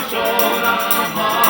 вчора